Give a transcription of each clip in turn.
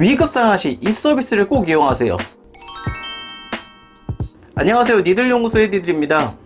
위급 상하시 이 서비스를 꼭 이용하세요. 안녕하세요. 니들 연구소의 니들입니다.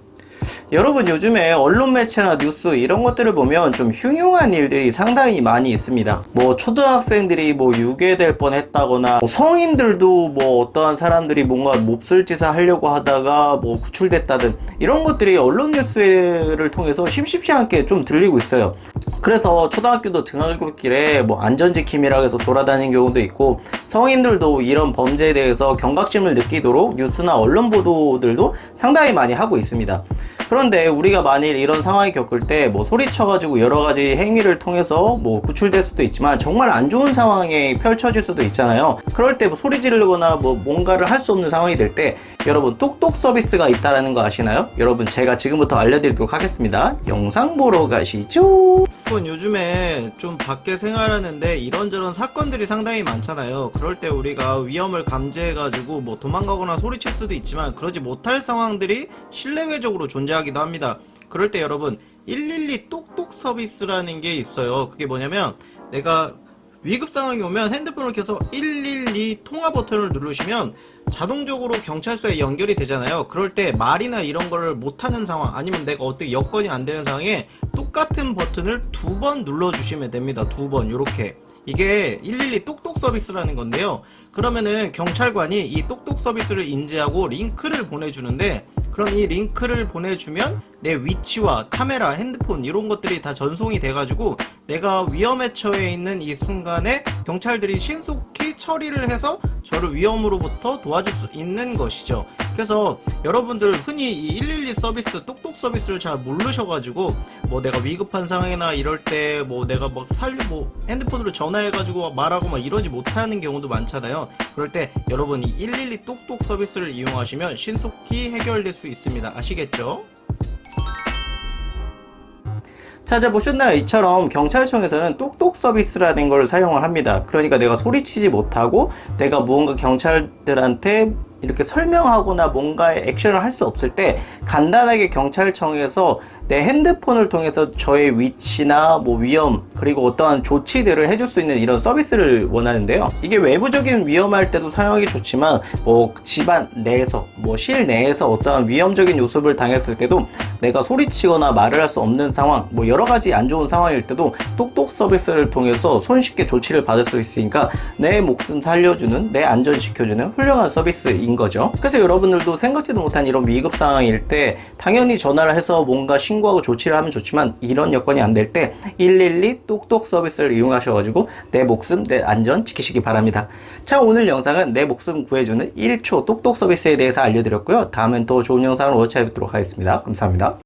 여러분 요즘에 언론 매체나 뉴스 이런 것들을 보면 좀 흉흉한 일들이 상당히 많이 있습니다. 뭐 초등학생들이 뭐 유괴될 뻔 했다거나 뭐 성인들도 뭐 어떠한 사람들이 뭔가 몹쓸 짓을 하려고 하다가 뭐 구출됐다든 이런 것들이 언론 뉴스를 통해서 심심치 않게 좀 들리고 있어요. 그래서 초등학교도 등하굣길에 뭐 안전지킴이라고 해서 돌아다니는 경우도 있고 성인들도 이런 범죄에 대해서 경각심을 느끼도록 뉴스나 언론 보도들도 상당히 많이 하고 있습니다. 그런데 우리가 만일 이런 상황이 겪을 때 뭐 소리쳐가지고 여러 가지 행위를 통해서 뭐 구출될 수도 있지만 정말 안 좋은 상황이 펼쳐질 수도 있잖아요. 그럴 때 뭐 소리 지르거나 뭐 뭔가를 할 수 없는 상황이 될 때 여러분 똑똑 서비스가 있다라는 거 아시나요? 여러분 제가 지금부터 알려드리도록 하겠습니다. 영상 보러 가시죠. 여러분 요즘에 좀 밖에 생활하는데 이런저런 사건들이 상당히 많잖아요. 그럴 때 우리가 위험을 감지해가지고 뭐 도망가거나 소리칠 수도 있지만 그러지 못할 상황들이 실내외적으로 존재하기도 합니다. 그럴 때 여러분 112 똑똑 서비스라는 게 있어요. 그게 뭐냐면 내가 위급 상황이 오면 핸드폰을 켜서 112 통화 버튼을 누르시면 자동적으로 경찰서에 연결이 되잖아요. 그럴 때 말이나 이런 거를 못하는 상황 아니면 내가 어떻게 여건이 안 되는 상황에 똑같은 버튼을 두 번 눌러주시면 됩니다. 두번 요렇게 이게 112 똑똑 서비스라는 건데요. 그러면은 경찰관이 이 똑똑 서비스를 인지하고 링크를 보내주는데 그럼 이 링크를 보내주면 내 위치와 카메라, 핸드폰 이런 것들이 다 전송이 돼가지고 내가 위험에 처해 있는 이 순간에 경찰들이 신속 히 처리를 해서 저를 위험으로부터 도와줄 수 있는 것이죠. 그래서 여러분들 흔히 이 112 서비스, 똑똑 서비스를 잘 모르셔가지고 뭐 내가 위급한 상황이나 이럴 때 뭐 내가 막 살리 뭐 핸드폰으로 전화해가지고 말하고 막 이러지 못하는 경우도 많잖아요. 그럴 때 여러분 이 112 똑똑 서비스를 이용하시면 신속히 해결될 수 있습니다. 아시겠죠? 찾아보셨나요? 이처럼 경찰청에서는 똑똑 서비스라는 걸 사용을 합니다. 그러니까 내가 소리치지 못하고 내가 무언가 경찰들한테 이렇게 설명하거나 뭔가의 액션을 할 수 없을 때 간단하게 경찰청에서 내 핸드폰을 통해서 저의 위치나 뭐 위험 그리고 어떠한 조치들을 해줄 수 있는 이런 서비스를 원하는데요. 이게 외부적인 위험할 때도 사용하기 좋지만 뭐 집안 내에서 뭐 실내에서 어떠한 위험적인 요소를 당했을 때도 내가 소리치거나 말을 할 수 없는 상황 뭐 여러 가지 안 좋은 상황일 때도 똑똑 서비스를 통해서 손쉽게 조치를 받을 수 있으니까 내 목숨 살려주는 내 안전 지켜주는 훌륭한 서비스 인 거죠. 그래서 여러분들도 생각지도 못한 이런 위급 상황일 때 당연히 전화를 해서 뭔가 신고하고 조치를 하면 좋지만 이런 여건이 안 될 때 112 똑똑 서비스를 이용하셔가지고 내 목숨 내 안전 지키시기 바랍니다. 자 오늘 영상은 내 목숨 구해주는 1초 똑똑 서비스에 대해서 알려드렸고요. 다음엔 더 좋은 영상으로 찾아뵙도록 하겠습니다. 감사합니다.